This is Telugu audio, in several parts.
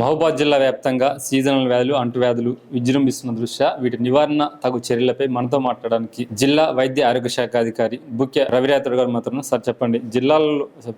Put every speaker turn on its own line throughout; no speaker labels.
మహబూబాద్ జిల్లా వ్యాప్తంగా సీజనల్ వ్యాధులు అంటువ్యాధులు విజృంభిస్తున్న దృష్ట్యా వీటి నివారణ తగు చర్యలపై మనతో మాట్లాడడానికి జిల్లా వైద్య ఆరోగ్య శాఖ అధికారి బుక్య రవిరాత్రి గారు మాత్రం సార్ చెప్పండి. జిల్లాలో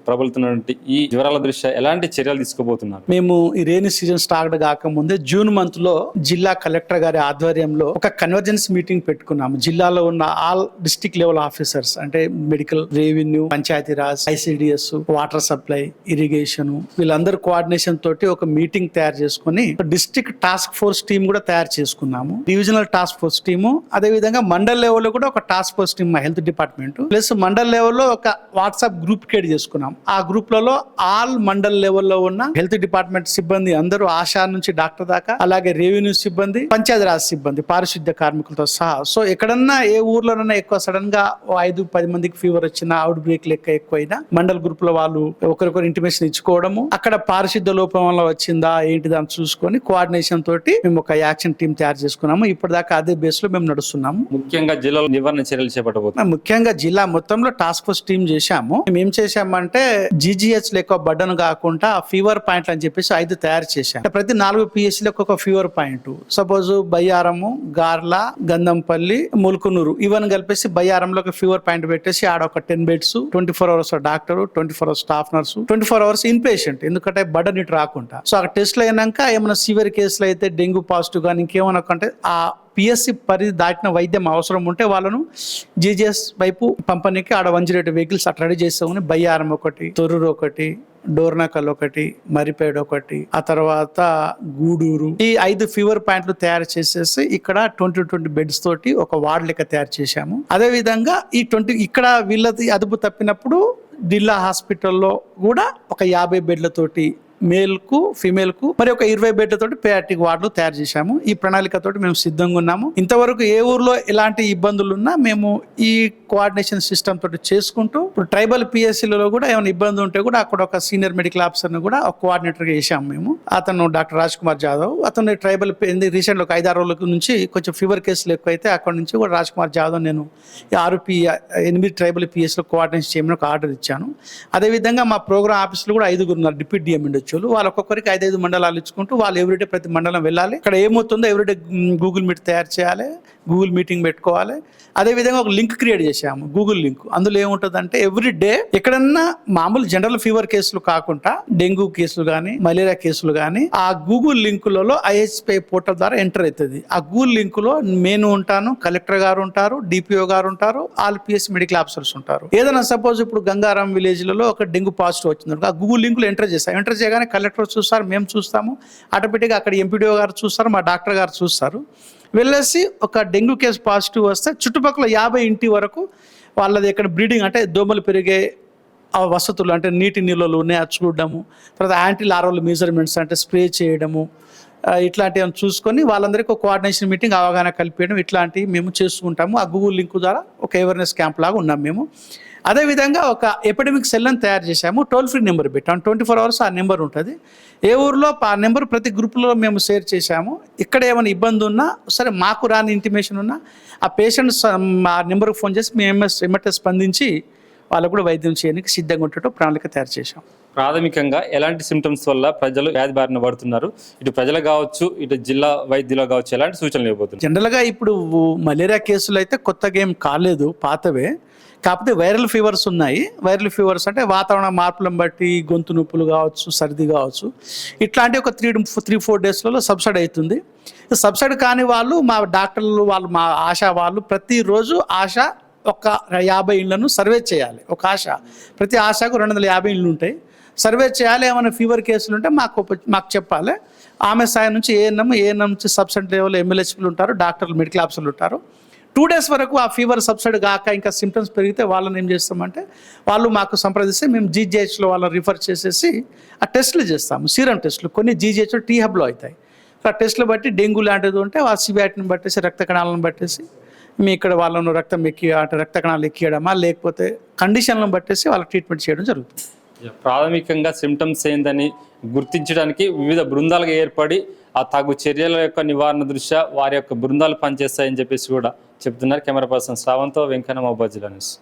ప్రబలుతున్నటువంటి ఈ జ్వరాల దృష్ట్యా ఎలాంటి చర్యలు తీసుకోబోతున్నారు?
మేము ఈ రేని సీజన్ స్టార్ట్ కాకముందే జూన్ మంత్లో జిల్లా కలెక్టర్ గారి ఆధ్వర్యంలో ఒక కన్వర్జెన్స్ మీటింగ్ పెట్టుకున్నాము. జిల్లాలో ఉన్న ఆల్ డిస్ట్రిక్ట్ లెవెల్ ఆఫీసర్స్ అంటే medical revenue Panchayati Raj ICDS water supply irrigation వీళ్ళందరూ కోఆర్డినేషన్ తోటి ఒక మీటింగ్ తయారు చేసుకుని డిస్ట్రిక్ట్ టాస్క్ ఫోర్స్ టీమ్ కూడా తయారు చేసుకున్నాము. డివిజనల్ టాస్క్ ఫోర్స్ టీము అదే విధంగా మండల్ లెవెల్లో కూడా ఒక టాస్క్ ఫోర్స్ టీమ్ మా హెల్త్ డిపార్ట్మెంట్. ప్లస్ మండల్ లెవెల్లో ఒక వాట్సాప్ గ్రూప్ క్రియేట్ చేసుకున్నాం. ఆ గ్రూప్లలో ఆల్ మండల్ లెవెల్లో ఉన్న హెల్త్ డిపార్ట్మెంట్ సిబ్బంది అందరూ ఆశా నుంచి డాక్టర్ దాకా అలాగే రెవెన్యూ సిబ్బంది పంచాయతీరాజ్ సిబ్బంది పారిశుద్ధ్య కార్మికులతో సహా. సో ఎక్కడన్నా ఏ ఊర్లోనైనా ఎక్కువ సడన్గా ఐదు పది మందికి ఫీవర్ వచ్చినా అవుట్ బ్రేక్ లెక్క ఎక్కువైనా మండల్ గ్రూప్లో వాళ్ళు ఒకరికొకరు ఇంటిమేషన్ ఇచ్చుకోవడము అక్కడ పారిశుద్ధ్య లోపం వల్ల వచ్చిందా ఏంటి దాన్ని చూసుకొని కోఆర్డినేషన్ తోటి మేము ఒక యాక్షన్ టీం తయారు చేసుకున్నాము. ఇప్పటిదాకా అదే బేస్లో మేము నడుస్తున్నాము.
ముఖ్యంగా జిల్లాలో నివారణ చర్యలు చేపట్టబోతున్నారు
ముఖ్యంగా జిల్లా మొత్తంలో టాస్క్ ఫోర్స్ టీం చేశాము. మేము ఏం చేశామంటే జీజీహెచ్లో ఎక్కువ బడ్డను కాకుండా ఫీవర్ పాయింట్లు అని చెప్పేసి ఐదు తయారు చేశాం. అంటే ప్రతి నాలుగు పిఎస్సీ లో ఒక fever point suppose Bayyaram Garla Gandhampalli Mulukunuru ఇవన్నీ కలిపేసి బయ్యారంలో ఒక ఫీవర్ పాయింట్ పెట్టేసి ఆడ ఒక ten beds twenty four hours doctor twenty four hours staff nurse twenty four hours in patient ఎందుకంటే బడ్డన్ ఇటు రాకుండా. సో ఆ టెస్ట్లు అయినాక ఏమైనా సివియర్ కేసులు అయితే డెంగ్యూ పాజిటివ్ కానీ ఇంకేమైనా అంటే ఆ పిఎస్సి పరిధి దాటిన వైద్యం అవసరం ఉంటే వాళ్ళను జీజీఎస్ వైపు పంపనీకి ఆడ వన్ జీరో వెహికల్స్ అట్లా రెడీ చేస్తామని బయ్యారం ఒకటి తొర్రూరు ఒకటి డోర్నకల్ ఒకటి మరిపేడ ఒకటి ఆ తర్వాత గూడూరు. ఈ ఐదు ఫీవర్ పాయింట్లు తయారు చేసేసి ఇక్కడ ట్వంటీ ట్వంటీ బెడ్స్ తోటి ఒక వార్డ్ లెక్క తయారు చేశాము. అదే విధంగా ఈ ట్వంటీ ఇక్కడ వీళ్ళది అదుపు తప్పినప్పుడు జిల్లా హాస్పిటల్లో కూడా ఒక యాభై బెడ్లతోటి మేల్కు ఫీమేల్కు మరి ఒక ఇరవై బెడ్లతో పేటిక్ వార్డులు తయారు చేశాము. ఈ ప్రణాళికతోటి మేము సిద్ధంగా ఉన్నాము. ఇంతవరకు ఏ ఊర్లో ఎలాంటి ఇబ్బందులు ఉన్నా మేము ఈ కోఆర్డినేషన్ సిస్టమ్ తోటి చేసుకుంటూ ఇప్పుడు ట్రైబల్ పిఎస్సీలలో కూడా ఏమైనా ఇబ్బంది ఉంటే కూడా అక్కడ ఒక సీనియర్ మెడికల్ ఆఫీసర్ని కూడా ఒక కోఆర్డినేటర్ చేశాము మేము. అతను డాక్టర్ రాజ్ కుమార్ జాదవ్ అతను ట్రైబల్ రీసెంట్ ఒక ఐదారు రోజుల నుంచి కొంచెం ఫీవర్ కేసులు ఎక్కువైతే అక్కడ నుంచి కూడా రాజ్ కుమార్ జాదవ్ నేను ఆరు పి ఎనిమిది ట్రైబల్ పిఎస్లో కోఆర్డినేషన్ చేయమని ఒక ఆర్డర్ ఇచ్చాను. అదేవిధంగా మా ప్రోగ్రామ్ ఆఫీసులు కూడా ఐదుగురు ఉన్నారు డిప్యూటీ డిఎం ఉండొచ్చు. వాళ్ళు ఒక్కొక్కరికి ఐదైదు మండలాలు ఇచ్చుకుంటూ వాళ్ళు ఎవ్రీడే ప్రతి మండలం వెళ్ళాలి. ఇక్కడ ఏమవుతుందో ఎవ్రీడే గూగుల్ మీట్ తయారు చేయాలి గూగుల్ మీటింగ్ పెట్టుకోవాలి. అదేవిధంగా ఒక లింక్ క్రియేట్ చేశాము గూగుల్ లింక్. అందులో ఏముంటుందంటే ఎవ్రీ డే ఎక్కడన్నా మామూలు జనరల్ ఫీవర్ కేసులు కాకుండా డెంగ్యూ కేసులు కానీ మలేరియా కేసులు కానీ ఆ గూగుల్ లింకులలో ఐహెచ్పై పోర్టల్ ద్వారా ఎంటర్ అవుతుంది ఆ గూగుల్ లింకులో నేను ఉంటాను కలెక్టర్ గారు ఉంటారు డిపిఓ గారు ఉంటారు ఆల్ పిఎస్ మెడికల్ ఆఫీసర్స్ ఉంటారు. ఏదైనా సపోజ్ ఇప్పుడు గంగారాం విలేజ్లలో ఒక డెంగ్యూ పాజిటివ్ వచ్చింది ఆ గూగుల్ లింకులు ఎంటర్ చేస్తాం ఎంటర్ చేయగానే కలెక్టర్ చూస్తారు మేము చూస్తాము. ఆటోమేటిక్గా అక్కడ ఎంపీడీఓ గారు చూస్తారు మా డాక్టర్ గారు చూస్తారు. వెళ్ళేసి ఒక డెంగ్యూ కేసు పాజిటివ్ వస్తే చుట్టుపక్కల యాభై ఇంటి వరకు వాళ్ళది ఎక్కడ బ్రీడింగ్ అంటే దోమలు పెరిగే ఆ వసతులు అంటే నీటి నిల్వలు ఉన్నాయా చూడడము. తర్వాత యాంటీ లారోల్ మెజర్మెంట్స్ అంటే స్ప్రే చేయడము ఇట్లాంటివి చూసుకొని వాళ్ళందరికీ ఒక కోఆర్డినేషన్ మీటింగ్ అవగాహన కలిపేయడం ఇట్లాంటివి మేము చేసుకుంటాము ఆ గూగుల్ లింక్ ద్వారా ఒక అవేర్నెస్ క్యాంప్ లాగా ఉన్నాం మేము. అదేవిధంగా ఒక ఎపిడమిక్ సెల్ అని తయారు చేశాము. టోల్ ఫ్రీ నెంబర్ పెట్టాము. ట్వంటీ ఫోర్ అవర్స్ ఆ నెంబర్ ఉంటుంది. ఏ ఊరిలో ఆ నెంబర్ ప్రతి గ్రూప్లో మేము షేర్ చేశాము. ఇక్కడ ఏమైనా ఇబ్బంది ఉన్నా సరే మాకు రాని ఇంటిమేషన్ ఉన్నా ఆ పేషెంట్స్ ఆ నెంబర్కి ఫోన్ చేసి మేము ఎంఎస్ ఎమ్మటే స్పందించి వాళ్ళకు కూడా వైద్యం చేయడానికి సిద్ధంగా ఉండేటట్టు ప్రణాళిక తయారు చేశాం.
ప్రాథమికంగా ఎలాంటి సిమ్టమ్స్ వల్ల ప్రజలు వ్యాధి బారిన పడుతున్నారు? ఇటు ప్రజలు కావచ్చు ఇటు జిల్లా వైద్యులు కావచ్చు ఎలాంటి సూచనలు ఇవ్వబోతున్నారు?
జనరల్గా ఇప్పుడు మలేరియా కేసులు అయితే కొత్తగా ఏం కాలేదు పాతవే. కాకపోతే వైరల్ ఫీవర్స్ ఉన్నాయి. వైరల్ ఫీవర్స్ అంటే వాతావరణ మార్పులను బట్టి గొంతు నొప్పులు కావచ్చు సర్ది కావచ్చు. ఇట్లాంటి ఒక త్రీ త్రీ ఫోర్ డేస్లలో సబ్సైడ్ అవుతుంది. సబ్సైడ్ కాని వాళ్ళు మా డాక్టర్లు వాళ్ళు మా ఆశా వాళ్ళు ప్రతిరోజు ఆశ ఒక యాభై ఇళ్ళను సర్వే చేయాలి. ఒక ఆశ. ప్రతి ఆశకు రెండు వందల యాభై ఇళ్ళు ఉంటాయి. సర్వే చేయాలి ఏమైనా ఫీవర్ కేసులు ఉంటే మాకు ఒక- మాకు చెప్పాలి. ఆమె సాయం నుంచి ఏఎన్ఎం ఏఎన్ఎం నుంచి సబ్సెంట్ లెవెల్ ఎమ్మెల్యేస్లు ఉంటారు డాక్టర్లు మెడికల్ ఆఫీసర్లు ఉంటారు. టూ డేస్ వరకు ఆ ఫీవర్ సబ్సైడ్ కాక ఇంకా సిమ్టమ్స్ పెరిగితే వాళ్ళని ఏం చేస్తామంటే వాళ్ళు మాకు సంప్రదిస్తే మేము జీజీహెచ్లో వాళ్ళని రిఫర్ చేసేసి ఆ టెస్టులు చేస్తాము. సీరం టెస్టులు. కొన్ని జీజీహెచ్లో టీ హబ్లో అవుతాయి. ఆ టెస్టులు బట్టి డెంగ్యూ లాంటిది ఉంటే ఆ సిబిఐటిని బట్టేసి రక్త కణాలను బట్టేసి మీ ఇక్కడ వాళ్ళను రక్తం ఎక్కి అంటే రక్త కణాలు ఎక్కియడమా? లేకపోతే కండిషన్లను బట్టేసి వాళ్ళకి ట్రీట్మెంట్ చేయడం జరుగుతుంది.
ప్రాథమికంగా సిమ్టమ్స్ ఏందని గుర్తించడానికి వివిధ బృందాలుగా ఏర్పడి ఆ తగు చర్యల యొక్క నివారణ దృష్ట్యా వారి యొక్క బృందాలు పనిచేస్తాయని చెప్పేసి కూడా చెప్తున్నారు కెమెరా పర్సన్ శ్రావంతో వెంకన్న మహబాద్ జిల్లా న్యూస్.